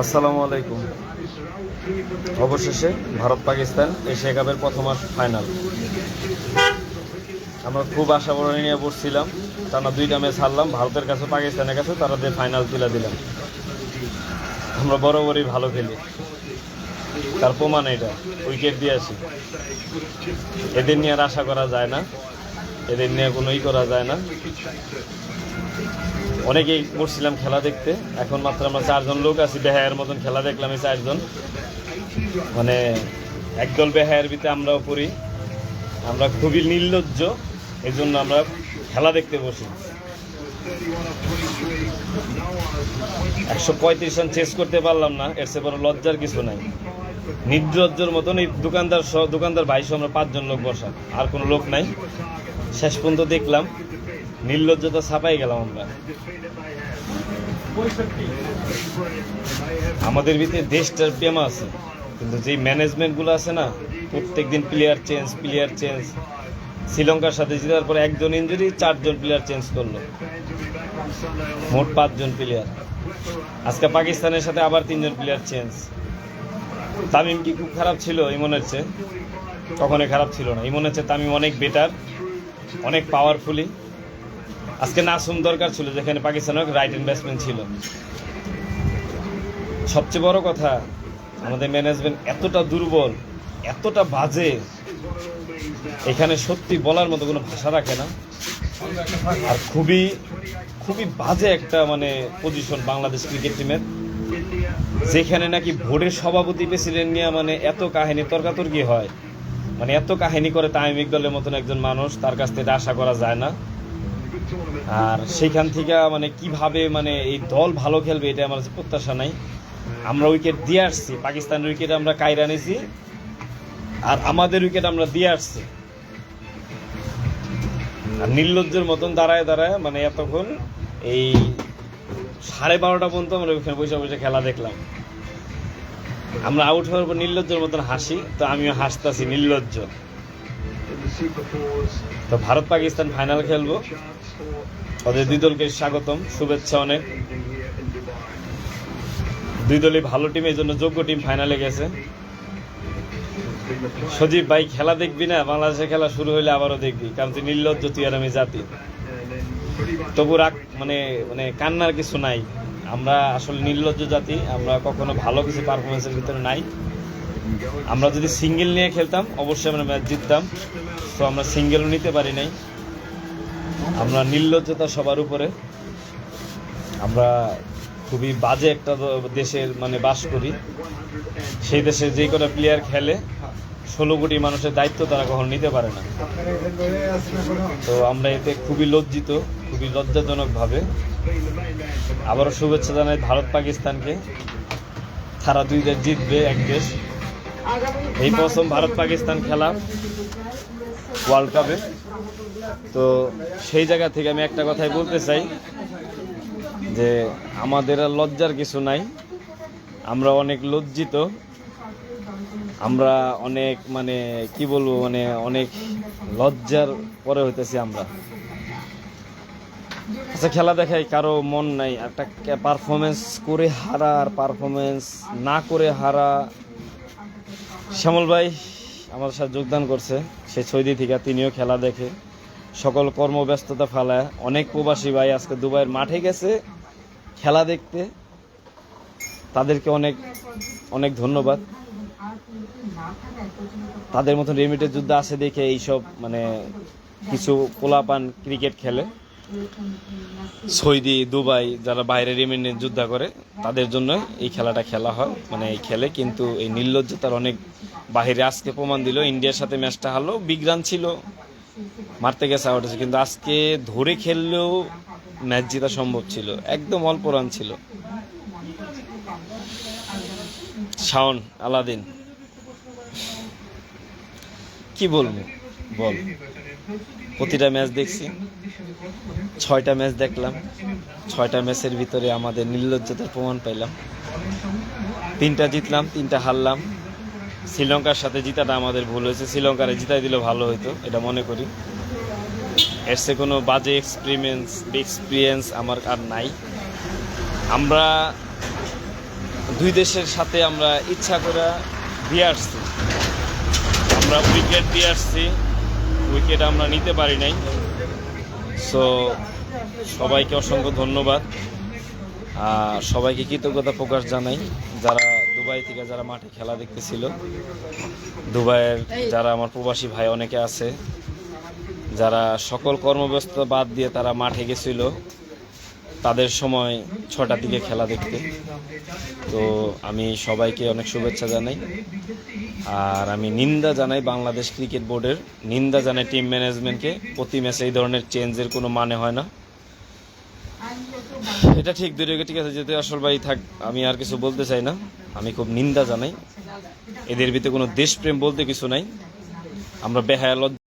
আসসালামু আলাইকুম। অবশেষে ভারত পাকিস্তান এশিয়া কাপের প্রথম ফাইনাল আমরা খুব আশা বড় নিয়ে পড়ছিলাম টানা দুইটা ম্যাচ হারলাম। ভারতের কাছে, পাকিস্তানের কাছে তারা দিয়ে ফাইনাল তুলে দিলাম আমরা বরাবরই ভালো খেলি। তার প্রমাণ এটা উইকেট দিয়ে আসি। এদের নিয়ে আর আশা করা যায় না। এদের নিয়ে কোনো ই করা যায় না। অনেকেই করছিলাম খেলা দেখতে। এখন মাত্র আমরা চারজন লোক আছি, বেহায়ের মতন খেলা দেখলাম এই চারজন। মানে একদল বেহায়ের ভিতরে আমরাও করি আমরা খুবই নির্লজ্জ এই জন্য আমরা খেলা দেখতে বসি। একশো পঁয়ত্রিশ রান চেস করতে পারলাম না, এর সে বড় লজ্জার কিছু নাই। নির্লজ্জর মতন এই দোকানদার সহ, দোকানদার ভাই সহ আমরা পাঁচজন লোক বসা আর কোনো লোক নাই। শেষ পর্যন্ত দেখলাম নির্লজ্জতা ছাপাই গেলাম আমরা। আমাদের ভিতরে দেশটার প্রেম আছে, কিন্তু যেই ম্যানেজমেন্টগুলো আছে না, প্রত্যেকদিন প্লেয়ার চেঞ্জ প্লেয়ার চেঞ্জ শ্রীলঙ্কার সাথে জেতার পরে একজন ইঞ্জুরি চারজন প্লেয়ার চেঞ্জ করল। মোট পাঁচজন প্লেয়ার আজকে পাকিস্তানের সাথে আবার তিনজন প্লেয়ার চেঞ্জ তামিম কি খুব খারাপ ছিল, ইমন হচ্ছে? কখনোই খারাপ ছিল না। ইমন হচ্ছে তামিম অনেক বেটার অনেক পাওয়ারফুলি আজকে নাসুম দরকার ছিল, যেখানে পাকিস্তানের রাইট ব্যাটসম্যান ছিল। সবচেয়ে বড় কথা, আমাদের ম্যানেজমেন্ট এতটা দুর্বল, এতটা বাজে, এখানে সত্যি বলার মতো কোনো ভাষা রাখে না। আর খুবই খুবই বাজে একটা মানে পজিশন বাংলাদেশ ক্রিকেট টিমের যেখানে নাকি ভোটের সভাপতি প্রেসিডেন্ট নিয়ে মানে এত কাহিনী তর্কাতর্কি হয়। মানে এত কাহিনী করে তামিম ইকবালের মতন একজন মানুষ, তার কাছ থেকে আশা করা যায় না। আর সেখান থেকে মানে কীভাবে মানে এই দল ভালো খেলবে এটা আমার কাছে প্রত্যাশা নাই। আমরা উইকেট দিয়ে আসছি, পাকিস্তানের উইকেট আমরা কায়রা নিয়েছি আর আমাদের উইকেট আমরা দিয়ে আসছি। আর নির্লজ্জের মতন দাঁড়ায় দাঁড়ায় মানে এতক্ষণ এই সাড়ে বারোটা পর্যন্ত আমরা ওইখানে বসে বসে খেলা দেখলাম। আমরা আউট হওয়ার পর নির্লজ্জের মতন হাসি, তো আমিও হাসতাছি নির্লজ্জ। তো ভারত পাকিস্তান ফাইনাল খেলব। ওদের দুই দলকে স্বাগতম, শুভেচ্ছা অনেক। দুই দলই ভালো টিম এই জন্য যোগ্য টিম ফাইনালে গেছে। সজীব ভাই, খেলা দেখবি না? বাংলাদেশের খেলা শুরু হইলে আবারও দেখবি, কারণ তুই নির্লজ্জ তুই আর আমি জাতি। তবু রাগ মানে মানে কান্নার কিছু নাই। আমরা আসলে নির্লজ্জ জাতি, আমরা কখনো ভালো কিছু পারফরমেন্সের ভিতরে নাই। আমরা যদি সিঙ্গেল নিয়ে খেলতাম, অবশ্যই আমরা ম্যাচ জিততাম। তো আমরা সিঙ্গেলও নিতে পারি নাই। আমরা নির্লজ্জতা সবার উপরে। আমরা খুবই বাজে একটা দেশের মানে বাস করি। সেই দেশে যে কটা প্লেয়ার খেলে, ষোলো কোটি মানুষের দায়িত্ব তারা কখনো নিতে পারে না। তো আমরা এতে খুবই লজ্জিত, খুবই লজ্জাজনকভাবে। আবারও শুভেচ্ছা জানাই ভারত পাকিস্তানকে তারা দুই দেশ জিতবে, এক দেশ। এই প্রথম ভারত পাকিস্তান খেলা ওয়ার্ল্ড কাপে তো সেই জায়গা থেকে আমি একটা কথাই বলতে চাই যে আমাদের লজ্জার কিছু নাই। আমরা অনেক লজ্জিত। আমরা অনেক মানে কি বলব মানে অনেক লজ্জার পরে হইতেছি আমরা। আচ্ছা খেলা দেখাই, কারও মন নাই, একটা পারফরমেন্স করে হারা আর পারফরমেন্স না করে হারা। শ্যামল ভাই আমার সাথে যোগদান করছে, সে সৌদি থেকে, তিনিও খেলা দেখে। সকল কর্মব্যস্ততা ফেলায় অনেক প্রবাসী ভাই আজকে দুবাইয়ের মাঠে গেছে, খেলা দেখতে। তাদেরকে অনেক অনেক ধন্যবাদ। তাদের মতন রেমিটের যুদ্ধ আছে দেখে এইসব মানে কিছু পোলাপান ক্রিকেট খেলে। সৌদি, দুবাই যারা বাইরে রেমিটের যুদ্ধ করে, তাদের জন্য এই খেলাটা খেলা হয়। মানে এই খেলে কিন্তু এই নির্লজ্জতার অনেক বাহিরে আজকে প্রমাণ দিল। ইন্ডিয়ার সাথে ম্যাচটা হারলো। বিগ রান ছিল, মারতে গেছে আউট হয়েছে। কিন্তু আজকে ধরে খেললেও ম্যাচ জেতা সম্ভব ছিল। একদম অল্প রান ছিল। শাওন, আলাদিন, কি বলব? বল। প্রতিটা ম্যাচ দেখছি। ছয়টা ম্যাচ দেখলাম। ছয়টা ম্যাচের ভিতরে আমাদের নির্লজ্জতার প্রমাণ পাইলাম। তিনটা জিতলাম, তিনটা হারলাম। শ্রীলঙ্কার সাথে জিতাটা আমাদের ভুল হয়েছে। শ্রীলঙ্কারে জিতাই দিলে ভালো হতো এটা মনে করি। এর সে কোনো বাজে এক্সপিরিয়েন্স এক্সপিরিয়েন্স আমার আর নাই। আমরা দুই দেশের সাথে আমরা ইচ্ছা করে দিয়ে আসছি। আমরা উইকেট দিয়ে আসছি। উইকেট আমরা নিতে পারি নাই। সো সবাইকে অসংখ্য ধন্যবাদ। আর সবাইকে কৃতজ্ঞতা প্রকাশ জানাই, যারা দুবাই থেকে যারা মাঠে খেলা দেখতেছিল। দুবাইয়ের যারা আমার প্রবাসী ভাই অনেকে আছে, যারা সকল কর্মব্যস্ত বাদ দিয়ে তারা মাঠে গেছিল। তাদের সময় ছটার দিকে খেলা দেখতে। তো আমি সবাইকে অনেক শুভেচ্ছা জানাই। আর আমি নিন্দা জানাই বাংলাদেশ ক্রিকেট বোর্ডের। নিন্দা জানাই টিম ম্যানেজমেন্টকে। প্রতি ম্যাচে এই ধরনের চেঞ্জের কোনো মানে হয় না। এটা ঠিক, দুই ঠিক আছে যেতে আসল ভাই থাক, আমি আর কিছু বলতে চাই না। আমি খুব নিন্দা জানাই। এদের ভিতরে কোনো দেশপ্রেম বলতে কিছু নাই। আমরা বেহায়া লজ্জা